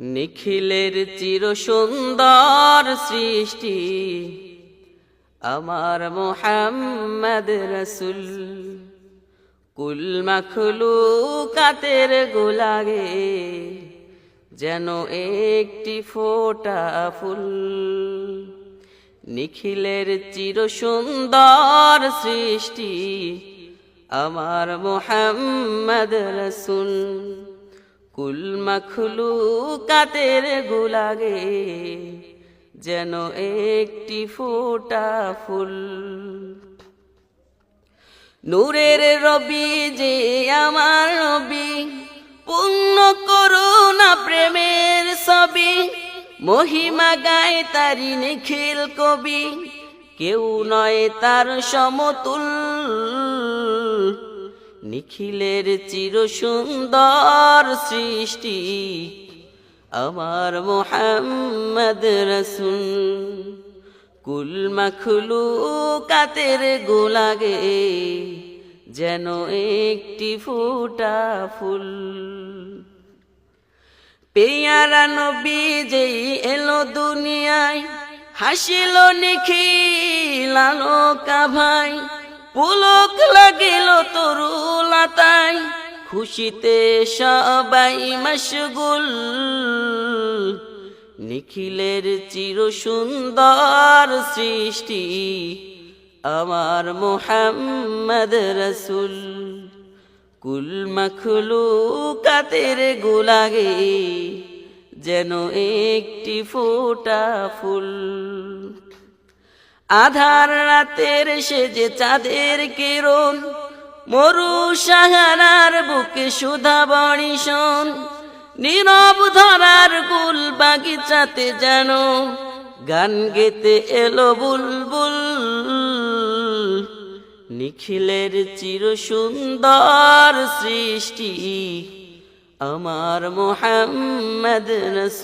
নিখিলের চির সুন্দর সৃষ্টি, আমার মোহাম্মদ রসুল। কুল মখলু কাতের গোলাগে যেন একটি ফোটা ফুল। নিখিলের চির সুন্দর সৃষ্টি, আমার মোহাম্মদ রসুল। কুল মখলু কাতের গোলাগে যেন একটি ফোটা ফুল। নূরের রবি যে আমার রবি, পূর্ণ করুণা প্রেমের ছবি। মহিমা গায় তারি নিখিল কবি, কেউ নয় তার সমতুল নিখিলের চির সুন্দর সৃষ্টি, আমার মোহাম্মদ রসুল। কুল মখলু কাতের গোলাগে যেন একটি ফুটা ফুল। পেয়ারা নবী যেই এলো দুনিয়ায়, হাসিল নিখিল আলোকা ভাই পুলক লাগিল তরুলাতাই খুশিতে সবাই মশগুল। নিখিলের চির সুন্দর সৃষ্টি আমার মোহাম্মদ রসুল। কুল মখলু কাতের গোলাগে যেন একটি ফোটা ফুল। আধার রাতের সে যে চাঁদের কিরণ মরু সাহারার বুকে সুধা বড়িশন নীরব ধরার গুল বাগিচাতে যেন গান গেতে এলো বুলবুল। নিখিলের চির সুন্দর সৃষ্টি, আমার মোহাম্মদ রসুল